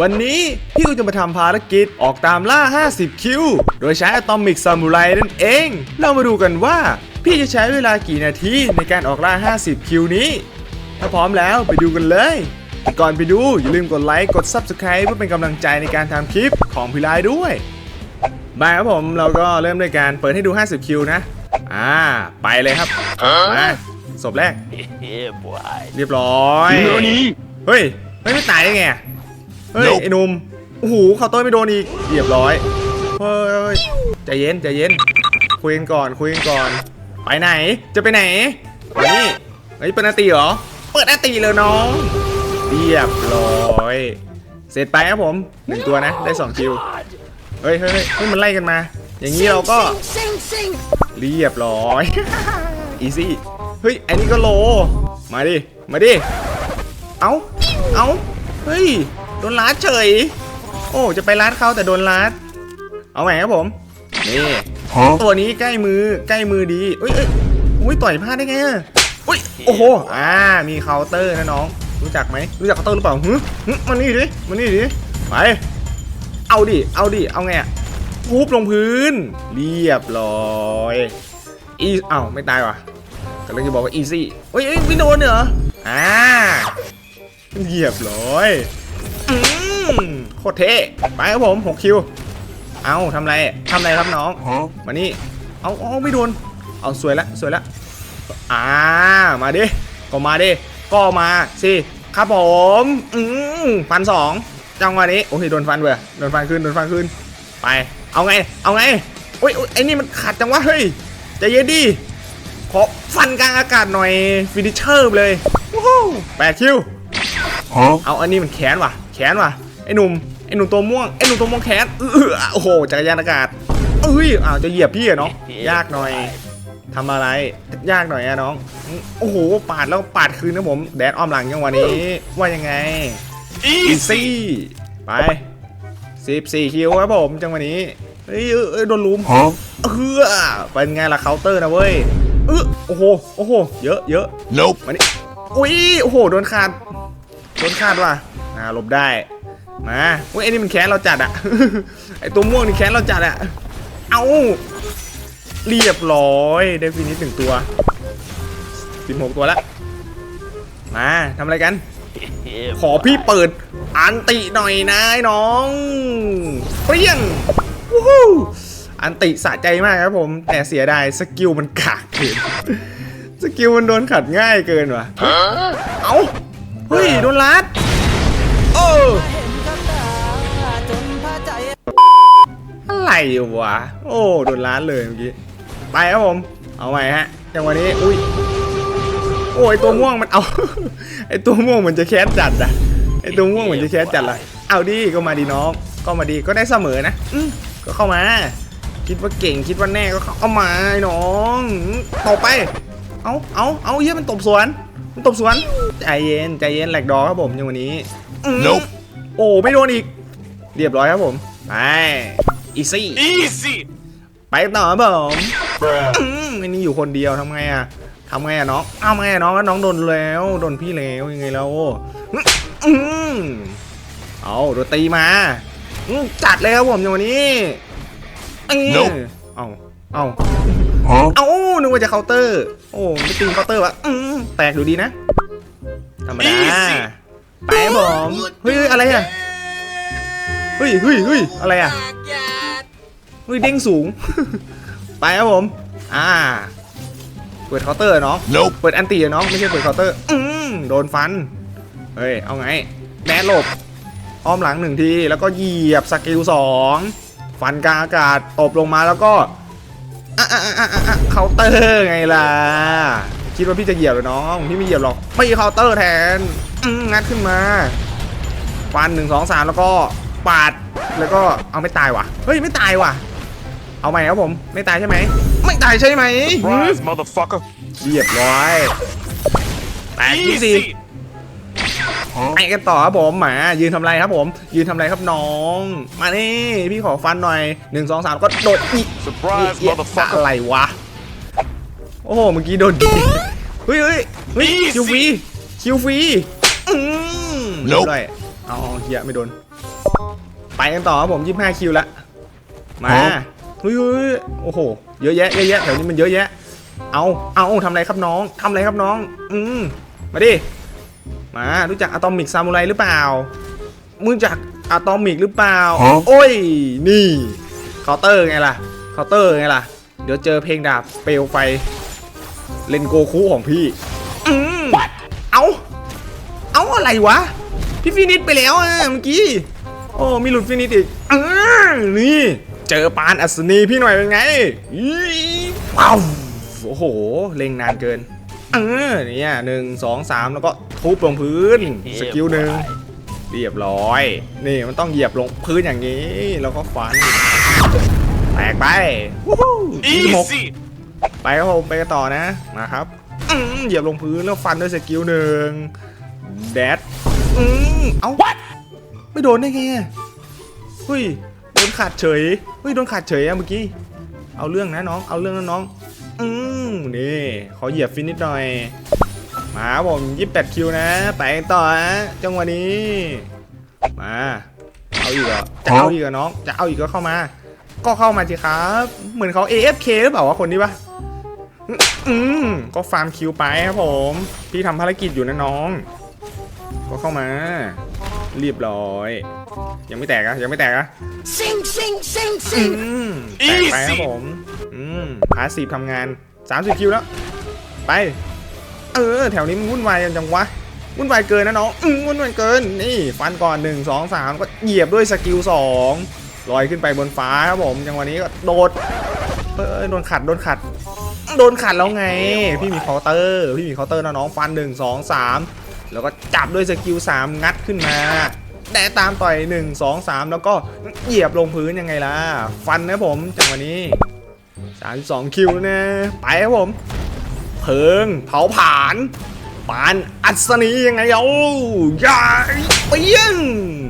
วันนี้พี่ก็จะมาทำภารกิจออกตามล่า 50 คิว โดยใช้อะตอมิกซามูไรนั่นเอง เรามาดูกันว่า พี่จะใช้เวลากี่นาทีในการออกล่า 50 คิวนี้ ถ้าพร้อมแล้วไปดูกันเลยก่อนไปดู อย่าลืมกดไลค์กด Subscribe เพื่อเป็นกำลังใจในการทำคลิปของพี่ไลายด้วยมาครับผมเราก็เริ่มด้วยการเปิดให้ดู 50 คิวนะ อ่า ไปเลยครับมาศพแรก Yeah, boy. เรียบร้อย何เฮ้ยเฮ้ยไม่ตายได้ไงอะ เฮ้ย Nope ไอ้หนุ่มโอ้โหเขาต้นไม่โดนอีกเรียบร้อย เฮ้ยใจเย็นใจเย็น คุยกันก่อนคุยกันก่อน ไปไหน จะไปไหนมานี่เฮ้ยเปิดหนาตีเหรอ เปิดหนาตีเลยน้อง เรียบร้อย เสร็จไปครับผมหนึ่งตัวนะ ได้สองคิว เฮ้ยเฮ้ยเฮ้ยเฮ้ยมันไล่กันมา อย่างนี้เราก็ Sing, sing. เรียบร้อยอีซี่เฮ้ยอันนี้ก็โล มาดิ มาดิ เอา เอา เฮ้ย โดนลัดเฉย โอ้จะไปลัดเขาแต่โดนลัดเอาใหม่ครับผมนี่ตัวนี้ใกล้มือใกล้มือดีเอ้ยเอ้ยอุ้ยต่อยพลาดได้ไงอะอุ้ยโอ้โหอ่ามีเคาน์เตอร์นะน้อง รู้จักไหมรู้จักเคาน์เตอร์หรือเปล่าฮึฮึมานี่ดิมานี่ดิไปเอาดิเอาดิเอาไงอะทุบลงพื้น เรียบร้อยอีเอ้าไม่ตายว่ะกำลังจะบอกว่า easy เฮ้ยเฮ้ยไม่โดนเหรออ่าเรียบร้อยอืม โคตรเท่ไปครับผม6คิว เอาทำไรทำไรครับน้อง Huh? มานี่ เอาเอาไม่โดน เอาสวยละสวยละอ่า มาดิ ก็มาดิ ก็มาสิ ครับผม อืมฟันสองจังหวะนี้ โอ้ยโดนฟันเว้ยโดนฟันขึ้น โดนฟันขึ้น ไป เอาไง เอาไงโอ้ยโอ้ยไอ้นี่มันขัดจังวะ เฮ้ยใจเย็นดิ ขอฟันกลางอากาศหน่อย ฟินิชเชอร์เลยวู้ฮู้แปดคิว Huh? เอาอันนี้มันแขนว่ะแข นว่ะไอ้หนุ่มไอ้หนุ่มตัวม่วงไอ้หนุ่มตัวม่วงแขนเออโอ้โหจักรยานอากาศเอ้ยอ้าวจะเหยียบพี่อะเนาะยากหน่อยทำอะไรยากหน่อยอะน้องโอ้โหปาดแล้วปาดคืนนะผมแดดอ้อมหลังยังวันนี้ว่ายังไงอีซี่ไปสิบสี่คิวครับผมจังหวะนี้เฮ้ยเอ้ยเอ้ยโดนลุม Huh? เออเป็นไงล่ะเคาน์เตอร์นะเว้ยเออโอ้โหโอ้โหเยอะเยอะ Nope. มานี่อุ้ยโอ้โหโดนขาดโดนขาดว่ะ อ่าหลบได้ มาอุ้ยไอ้นี่มันแค้นเราจัดอะ ไอ้ตัวม่วงนี่แค้นเราจัดอะเอาเรียบร้อยได้ฟินิชหนึ่งตัวสิบหกตัวแล้วมาทำอะไรกัน ขอพี่เปิดอันติหน่อยนะไอ้น้องเปรี้ยงวู้ฮู้อันติสะใจมากครับผม แต่เสียดายสกิลมันกากเกินสกิลมันโดนขัดง่ายเกินว่ะ เอ้า เฮ้ย โดนลัด โอ้อะไรวะ โอ้ โดนลัดเลยเมื่อกี้ ไปครับผม เอาใหม่ฮะจังหวะนี้ อุ้ย โอ้ยตัวม่วงมันเอา ไอตัวม่วงเหมือนจะแคสจัดอะไอตัวม่วงเหมือนจะแคสจัดละเอาดิ ก็มาดีน้อง ก็มาดี ก็ได้เสมอนะอืก็เข้ามา คิดว่าเก่ง คิดว่าแน่ ก็เข้ามาไอ้น้องตบไป เอาเอาเอาเยี่ยมันตบสวน ตบสวนใจเย็นใจเย็นแหลกดอครับผมอย่างวันนี้อืม Nope โอ้ไม่โดนอีก เรียบร้อยครับผมไปอีซี่ Easy. ไปต่อครับผม Bruh. อืมอันนี้อยู่คนเดียวทำไงอะทำไงอะน้องเอาไงอะน้องก็น้องโดนแล้วโดนพี่แล้วยังไงแล้วอืมเอาโดนตีมาอืมจัดเลยครับผมอย่างวันนี้เอ้ย Nope เอาเอา Huh? เอานึกว่าจะเคาน์เตอร์ โอ้ไม่ตีเคาน์เตอร์วะอืมแปลกดูดีนะ ธรรมดา Easy ไปครับผมเฮ้ยเฮ้ยอะไรอะเฮ้ยเฮ้ยเฮ้ยอะไรอะเฮ้ยเด้งสูง ไปครับผม อ่า เปิดเคาน์เตอร์อะน้อง Nope. เปิดอันตีอะน้องไม่ใช่เปิดเคาน์เตอร์ อืมโดนฟัน เฮ้ยเอาไงแนทหลบ อ้อมหลังหนึ่งทีแล้วก็เหยียบสกิลสองฟันกลางอากาศตบลงมาแล้วก็ อะอะอะอะอะเคาน์เตอร์ไงล่ะ คิดว่าพี่จะเหยียบเหรอน้องพี่ไม่เหยียบหรอกไม่เคาน์เตอร์แทนอืมงัดขึ้นมาฟันหนึ่งสองสามแล้วก็ปาดแล้วก็เอาไม่ตายว่ะเฮ้ยไม่ตายว่ะ เอาใหม่ครับผมไม่ตายใช่ไหมไม่ตายใช่ไหม Surprise, motherfucker. เรียบร้อยแตกที่สี่ Huh? ไปกันต่อครับผมหมายืนทำอะไรครับผม ยืนทำอะไรครับน้อง มานี่พี่ขอฟันหน่อยหนึ่งสองสามก็โดดอีก Surprise, เหี้ย motherfucker. อะไรวะ โอ้โหเมื่อกี้โดนยิงเฮ้ยเฮ้ยเฮ้ย Easy คิวฟรีคิวฟรีอืม Nope ด้วยเอาเอาเฮียไม่โดน ไปกันต่อครับผมยี่ห้าคิวละมาฮะเฮ้ยเฮ้ยโอ้โห เยอะแยะเยอะแยะแถวนี้มันเยอะแยะ เอาเอาทำอะไรครับน้องทำอะไรครับน้อง อืมมาดิ มารู้จักอะตอมิกซามูไรหรือเปล่ามึงจักอะตอมิกหรือเปล่าฮะโอ้ย นี่เคาน์เตอร์ไงล่ะเคาน์เตอร์ไงล่ะ เดี๋ยวเจอเพลงดาบเปลวไฟ เลนโกคุของพี่อืมเอาเอาอะไรวะ พี่ฟินิชไปแล้วอะเมื่อกี้ โอ้มีหลุดฟินิชอีกเออนี่ เจอปานอัศนีพี่หน่อยเป็นไงอีว้าวโอ้โห เล็งนานเกิน เออเนี่ยหนึ่งสองสามแล้วก็ ทุบลงพื้นสกิลหนึ่งเรียบร้อย นี่มันต้องเหยียบลงพื้นอย่างนี้ แล้วก็ฟันแตกไปวู้ฮู้ยี่สิบหก Easy. ไปครับผมไปกันต่อนะมาครับอืมเหยียบลงพื้นแล้วฟันด้วยสกิลหนึ่งแดดอืมเอ้าไม่โดนได้ไงอะเฮ้ยโดนขาดเฉยเฮ้ยโดนขาดเฉยอะเมื่อกี้เอาเรื่องนะน้อง เอาเรื่องนะน้อง อืมนี่ขอเหยียบฟินิชหน่อย มาครับผมยี่สิบแปดคิวนะไปกันต่อนะจังหวะนี้ มาเอาอีกเหรอจะเอาอีกเหรอน้อง จะเอาอีกก็เข้ามา ก็เข้ามาสิครับ เหมือนเขา AFK หรือเปล่าวะคนนี้ปะอืมก็ฟาร์มคิวไปครับผม พี่ทำภารกิจอยู่นะน้อง ก็เข้ามาเรียบร้อย ยังไม่แตกอะยังไม่แตกอะ Sing, sing, sing, อื sing. มแตกไปครับผม อืมพาสีทำงาน 30คิวแล้ว ไป เออ แถวนี้มันวุ่นวายกันจังวะวุ่นวายเกินนะน้องอืมวุ่นวายเกิน นี่ ฟันก่อน 1 2 3 ก็เหยียบด้วยสกิล2ลอยขึ้นไปบนฟ้าครับผม จังหวะนี้ก็โดด เออโดนขัด โดนขัด โดนขัดแล้วไง พี่มีเคาน์เตอร์ พี่มีเคาน์เตอร์นะน้อง ฟัน 1 2 3 แล้วก็จับด้วยสกิล3งัดขึ้นมาแต่ตามต่อย 1 2 3 แล้วก็เหยียบลงพื้นยังไงล่ะ ฟันนะผม จังหวะนี้ 32 คิวนะ ไปครับผม เพิง เผาผลาญปานอัศนียังไงเอายายเปี้ยง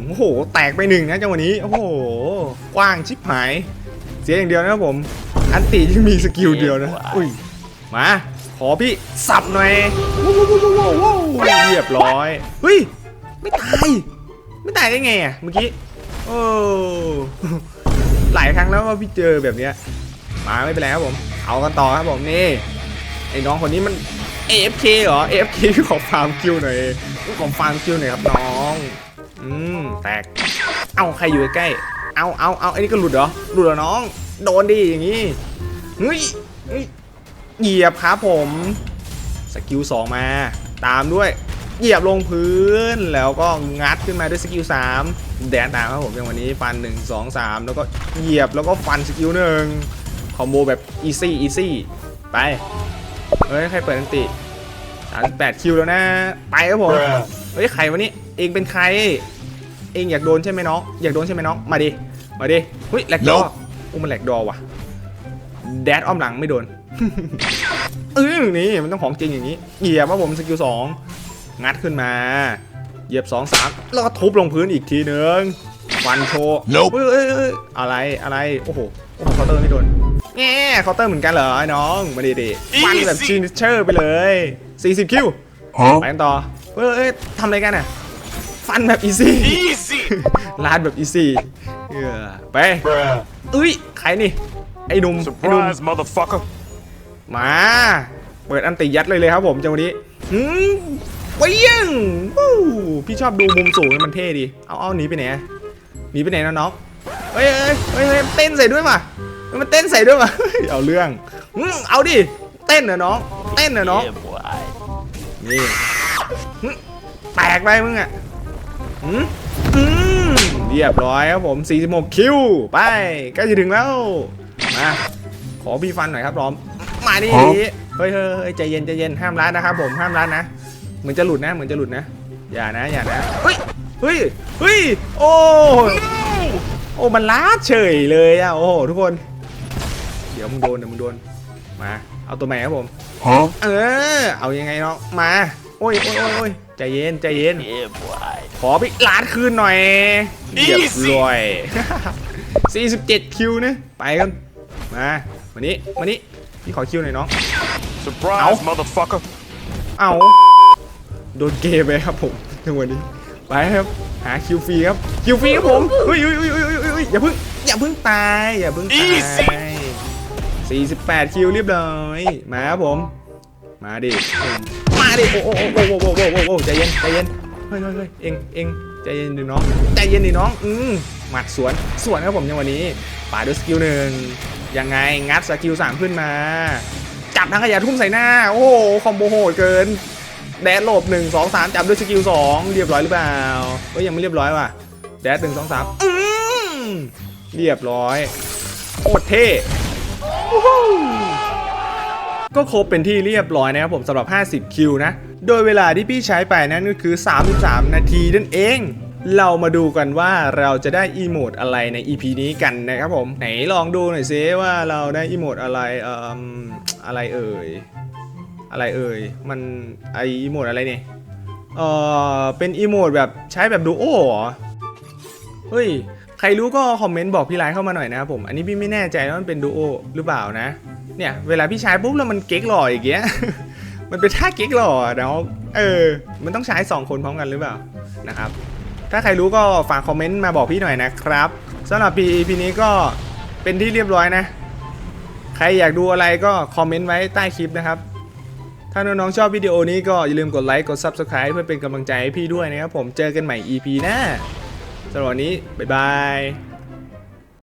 โอ้โห แตกไปหนึ่งนะจังหวะนี้ โอ้โห กว้างชิบหาย เสียอย่างเดียวนะครับผม อันติที่มีสกิลเดียวนะ อุ้ย มา ขอพี่สับหน่อยเรียบร้อยเฮ้ย ไม่ตาย ไม่ตายได้ไงอะเมื่อกี้ โอ้ หลายครั้งแล้วว่าพี่เจอแบบเนี้ย มาไม่เป็นไรครับผม เอากันต่อครับผมนี่ ไอ้น้องคนนี้มัน AFK เหรอ AFK ขอฟาร์มคิวหน่อยขอฟาร์มคิวหน่อยครับน้อง อืมแตก เอาใครอยู่ใกล้ เอาเอาเอาไอ้นี่ก็หลุดเหรอ หลุดเหรอน้อง โดนดิอย่างงี้เฮ้ยเหยียบครับผม สกิลสองมา ตามด้วย เหยียบลงพื้น แล้วก็งัดขึ้นมาด้วยสกิล3แดนตามครับผมอย่างวันนี้ฟัน1 2 3แล้วก็เหยียบแล้วก็ฟันสกิลหนึ่งคอมโบแบบอีซี่อีซี่ไป เฮ้ยใครเปิดอันติ38คิวแล้วนะ ไปครับผม เฮ้ยใครวะนี่ เองเป็นใคร เองอยากโดนใช่ไหมน้อง อยากโดนใช่ไหมน้อง มาดิ มาดิเฮ้ยแหลกดอ Nope อุ้มันแหลกดอว่ะ แดดอ้อมหลังไม่โดนเออนี่มันต้องของจริงอย่างนี้เหยียบว่าผมสกิลสองงัดขึ้นมา เหยียบสองสามแล้วก็ทุบลงพื้นอีกทีนึงฟันโชว์ Nope เอ้ยเอ้ยเอ้ยอะไรอะไร โอ้โห โอ้โหเคาน์เตอร์ไม่โดน แง่เคาน์เตอร์เหมือนกันเหรอไอ้น้องมาดิดิฟันแบบ Easy ชินเชอร์ไปเลย 40 คิว Huh? ไปกันต่อเอ้ยเอ้ยทำอะไรกันอะฟันแบบอีซี่ Easy. ลาดแบบอีซี่เออไป Bruh. เอ้ยใครนี่ไอ้หนุ่มไอ้หนุ่ม Surprise, motherfucker. มาเปิดอันติยัดเลยเลยครับผมจังหวะนี้หืมเปี้ยงวู้พี่ชอบดูมุมสูงมันเท่ดีเอาเอาหนีไปไหนอะหนีไปไหนนะน้องเฮ้ยเฮ้ยเฮ้ยเฮ้ยเต้นใส่ด้วยมาเฮ้ย มันเต้นใส่ด้วยมาเฮ้ยเอาเรื่องอืมเอาดิเต้นเหรอน้องเต้นเหรอน้อง Yeah, boy. นี่หึแตกไปมึงอะอืมอืมเรียบร้อยครับผม 46 คิว ไปใกล้จะถึงแล้วมาขอพี่ฟันหน่อยครับรอม มาดิฮะเฮ้ยเฮ้ยเฮ้ยใจเย็นใจเย็นห้ามร้านนะครับผมห้ามร้านนะเหมือนจะหลุดนะเหมือนจะหลุดนะ อย่านะอย่านะเฮ้ยเฮ้ยเฮ้ยโอ้โอ้มันล้าเฉยเลยอะโอ้โหทุกคนเดี๋ยวมึงโดนเดี๋ยวมึงโดน มา เอาตัวใหม่ครับผม Huh? เออ เอายังไงเนาะมา โอ้ยโอ้ยโอ้ยโอ้ยใจเย็นใจเย็น Yeah, boy. ขอไปล้านคืนหน่อยเรียบ Easy ร้อย 47 คิวนะ ไปกัน มาวันนี้วันนี้พี่ขอคิวหน่อยน้อง Surprise, Ow. motherfucker. เอาโดนเกย์ไปครับผมจังหวะนี้ ไปครับ หาคิวฟรีครับ คิวฟรีครับผมเฮ้ยเฮ้ยเฮ้ยเฮ้ยเฮ้ยเฮ้ยอย่าเพิ่ง อย่าเพิ่งตาย อย่าเพิ่งตาย 48 คิวเรียบร้อย มาครับผม มาดิ มาดิ โอ้โอ้โอ้โอ้โอ้โอ้โอ้โอ้ใจเย็นใจเย็น เฮ้ยเฮ้ยเฮ้ยเอ็งเอ็งใจเย็นดิน้อง ใจเย็นดิน้อง อืมหมัดสวน สวนครับผมในวันนี้ป่าด้วยสกิลหนึ่งยังไง งัดสกิลสามขึ้นมา จับทางขยะทุ่มใส่หน้า โอ้โห คอมโบโหดเกิน แดดหลบหนึ่งสองสามจับด้วยสกิลสองเรียบร้อยหรือเปล่าเอ้ยยังไม่เรียบร้อยว่ะ แดดหนึ่งสองสามอืมเรียบร้อยโคตรเท่ ก็ครบเป็นที่เรียบร้อยนะครับผมสำหรับ 50 คิวนะ โดยเวลาที่พี่ใช้ไปนั้นก็คือ 33 นาทีนั่นเอง เรามาดูกันว่าเราจะได้อีโมดอะไรใน EP นี้กันนะครับผม ไหนลองดูหน่อยซิว่าเราได้อีโมดอะไรเอ่ออะไรเอ่ย อะไรเอ่ย มันไออีโมดอะไรเนี่ย เออเป็นอีโมดแบบใช้แบบดูโอเหรอเฮ้ย ใครรู้ก็คอมเมนต์บอกพี่ไลน์เข้ามาหน่อยนะครับผม อันนี้พี่ไม่แน่ใจว่ามันเป็นดูโอหรือเปล่านะ เนี่ยเวลาพี่ใช้ปุ๊บแล้วมันเก๊กหล่ออย่างเงี้ย มันเป็นท่าเก๊กหล่อเนาะเออ มันต้องใช้ 2 คนพร้อมกันหรือเปล่านะครับ ถ้าใครรู้ก็ฝากคอมเมนต์มาบอกพี่หน่อยนะครับสำหรับ EP นี้ก็เป็นที่เรียบร้อยนะ ใครอยากดูอะไรก็คอมเมนต์ไว้ใต้คลิปนะครับ ถ้าน้องๆชอบวิดีโอนี้ก็อย่าลืมกดไลค์ กด Subscribe เพื่อเป็นกำลังใจให้พี่ด้วยนะครับผม เจอกันใหม่ EP หน้า สำหรับวันนี้ บ๊ายบาย